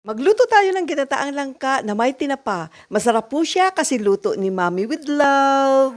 Magluto tayo ng ginataang langka na may tinapa. Masarap po siya kasi luto ni Mommy with love.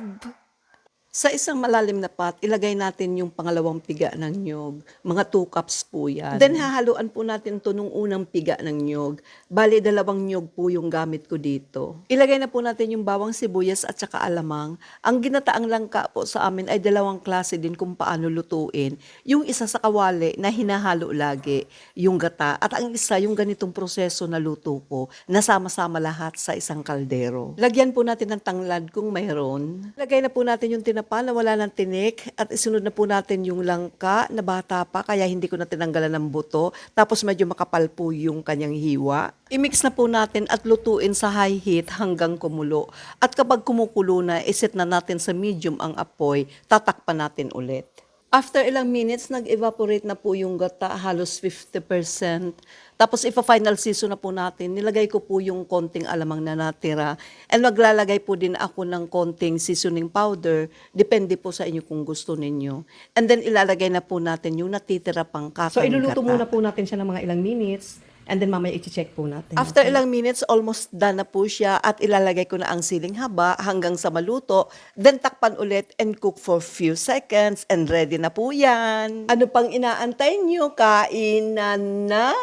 Sa isang malalim na pot, ilagay natin yung pangalawang piga ng nyog. Mga 2 cups po yan. Then hahaluan po natin to nung unang piga ng nyog. Bali, dalawang nyog po yung gamit ko dito. Ilagay na po natin yung bawang sibuyas at saka alamang. Ang ginataang langka po sa amin ay dalawang klase din kung paano lutuin. Yung isa sa kawali na hinahalo lagi, yung gata. At ang isa, yung ganitong proseso na luto ko, nasama-sama lahat sa isang kaldero. Lagyan po natin ng tanglad kung mayroon. Lagay na po natin yung tinapa na wala ng tinik at isunod na po natin yung langka na bata pa kaya hindi ko na tinanggalan ng buto. Tapos medyo makapal po yung kanyang hiwa. I-mix na po natin at lutuin sa high heat hanggang kumulo. At kapag kumukulo na, iset na natin sa medium ang apoy, tatakpan natin ulit. After ilang minutes, nag-evaporate na po yung gata, halos 50%. Tapos ipa-final season na po natin. Nilagay ko po yung konting alamang na natira. And maglalagay po din ako ng konting seasoning powder. Depende po sa inyo kung gusto ninyo. And then ilalagay na po natin yung natitira pang kakang So, iluluto gata. muna po natin siya ng mga ilang minutes and then mamaya i-check po natin. After ilang minutes, almost done na po siya at ilalagay ko na ang siling haba hanggang sa maluto. Then takpan ulit and cook for few seconds and ready na po yan. Ano pang inaantay nyo? Kainan na!